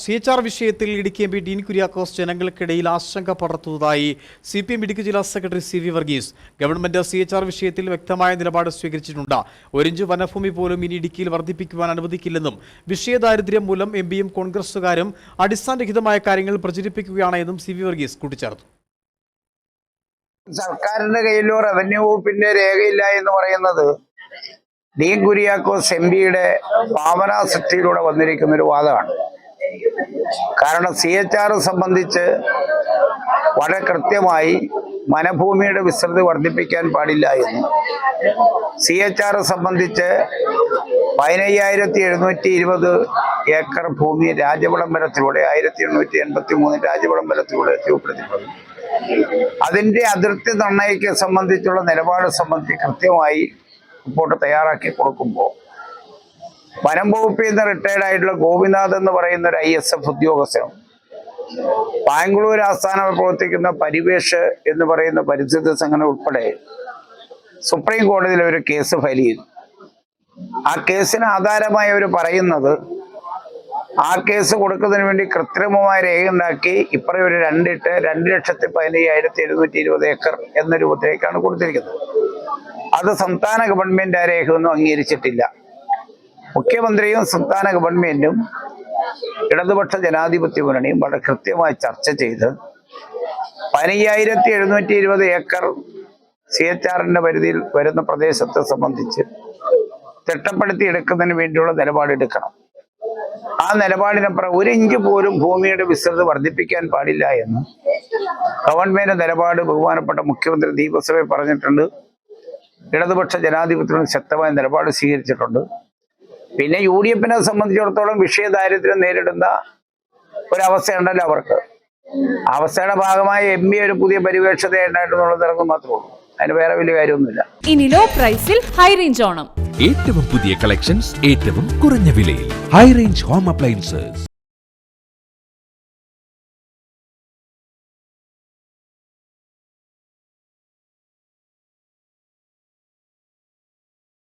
C H R വിഷയത്തിൽ Idukki M P Dean Kuriakose ജനങ്ങൾക്കിടയിൽ ആശങ്ക പടർത്തുന്നതായി സി പി എം ഇടുക്കി ജില്ലാ secretary C V Varghese government C H R വിഷയത്തിൽ വ്യക്തമായ നിലപാട് സ്വീകരിച്ചിട്ടുണ്ട്. ഒരിഞ്ച് വനഭൂമി പോലും ഇനി ഇടുക്കിയിൽ വർദ്ധിപ്പിക്കുവാൻ അനുവദിക്കില്ലെന്നും വിഷയദാരിദ്ര്യം മൂലം എം പിയും കോൺഗ്രസുകാരും അടിസ്ഥാനരഹിതമായ കാര്യങ്ങൾ പ്രചരിപ്പിക്കുകയാണ് എന്നും സി വി വർഗീസ് കൂട്ടിച്ചേർത്തു. സർക്കാരിന്റെ കയ്യിലോ റവന്യൂ വകുപ്പിന്റെ രേഖയില്ല എന്ന് പറയുന്നത് ഡീൻ കുര്യാക്കോസ് എം പിയുടെ ഭാവന സൃഷ്ടിയിലൂടെ വന്നിരിക്കുന്ന ഒരു വാദമാണ്. കാരണം സി എച്ച് ആർ സംബന്ധിച്ച് വളരെ കൃത്യമായി വനഭൂമിയുടെ വിസ്തൃതി വർദ്ധിപ്പിക്കാൻ പാടില്ല എന്ന്. സി എച്ച് ആർ സംബന്ധിച്ച് പതിനയ്യായിരത്തി എഴുന്നൂറ്റി ഇരുപത് ഏക്കർ ഭൂമി രാജവിളംബരത്തിലൂടെ ആയിരത്തി എണ്ണൂറ്റി എൺപത്തി മൂന്ന് രാജവിളംബരത്തിലൂടെ രൂപപ്പെടുത്തിയിട്ടുണ്ട് അതിന്റെ അതിർത്തി നിർണയിക്കെ സംബന്ധിച്ചുള്ള നിലപാട് സംബന്ധിച്ച് കൃത്യമായി റിപ്പോർട്ട് തയ്യാറാക്കി കൊടുക്കുമ്പോൾ വനം വകുപ്പിൽ നിന്ന് റിട്ടയർഡ് ആയിട്ടുള്ള ഗോപിനാഥ് എന്ന് പറയുന്ന ഒരു ഐ എസ് എഫ് ഉദ്യോഗസ്ഥനും ബാംഗ്ലൂർ ആസ്ഥാനത്ത് പ്രവർത്തിക്കുന്ന പരിവേഷ് എന്ന് പറയുന്ന പരിസ്ഥിതി സംഘടന ഉൾപ്പെടെ സുപ്രീം കോടതിയിൽ ഒരു കേസ് ഫയൽ ചെയ്തു. ആ കേസിന് ആധാരമായി അവർ പറയുന്നത് ആ കേസ് കൊടുക്കുന്നതിന് വേണ്ടി കൃത്രിമമായ രേഖ ഉണ്ടാക്കി ഇപ്പറേ ഒരു രണ്ടിട്ട് രണ്ട് ലക്ഷത്തി പതിനയ്യായിരത്തി എഴുന്നൂറ്റി ഇരുപത് ഏക്കർ എന്ന രൂപത്തിലേക്കാണ് കൊടുത്തിരിക്കുന്നത്. അത് സംസ്ഥാന ഗവൺമെന്റ് ആ രേഖ ഒന്നും അംഗീകരിച്ചിട്ടില്ല. മുഖ്യമന്ത്രിയും സംസ്ഥാന ഗവൺമെന്റും ഇടതുപക്ഷ ജനാധിപത്യ മുന്നണിയും വളരെ കൃത്യമായി ചർച്ച ചെയ്ത് പതിനയ്യായിരത്തി എഴുന്നൂറ്റി ഇരുപത് ഏക്കർ സി എച്ച് ആറിന്റെ പരിധിയിൽ വരുന്ന പ്രദേശത്തെ സംബന്ധിച്ച് തിട്ടപ്പെടുത്തി എടുക്കുന്നതിന് വേണ്ടിയുള്ള നിലപാടെടുക്കണം ആ നിലപാടിനപ്പുറം ഒരു ഇഞ്ച് പോലും ഭൂമിയുടെ വിസ്തൃതി വർദ്ധിപ്പിക്കാൻ പാടില്ല എന്ന് ഗവൺമെന്റ് നിലപാട് ബഹുമാനപ്പെട്ട മുഖ്യമന്ത്രി ദീപസഭയിൽ പറഞ്ഞിട്ടുണ്ട്. ഇടതുപക്ഷ ജനാധിപത്യത്തിന് ശക്തമായ നിലപാട് സ്വീകരിച്ചിട്ടുണ്ട്. പിന്നെ യു ഡി എഫിനെ സംബന്ധിച്ചിടത്തോളം വിഷയ ദാരിദ്ര്യം നേരിടുന്ന ഒരവസ്ഥയുണ്ടല്ലോ അവർക്ക്. അവസ്ഥയുടെ ഭാഗമായി എം ബി ഒരു പുതിയ പരിവേഷതയുണ്ടായിട്ടുള്ളത് ഇറങ്ങും മാത്രമേ ഉള്ളൂ. അതിന് വേറെ വലിയ കാര്യമൊന്നുമില്ല. ഇനി ലോ പ്രൈസിൽ ഹൈ റേഞ്ച് ഓണം. ഏറ്റവും പുതിയ കളക്ഷൻസ് ഏറ്റവും കുറഞ്ഞ വിലയിൽ. High range home appliances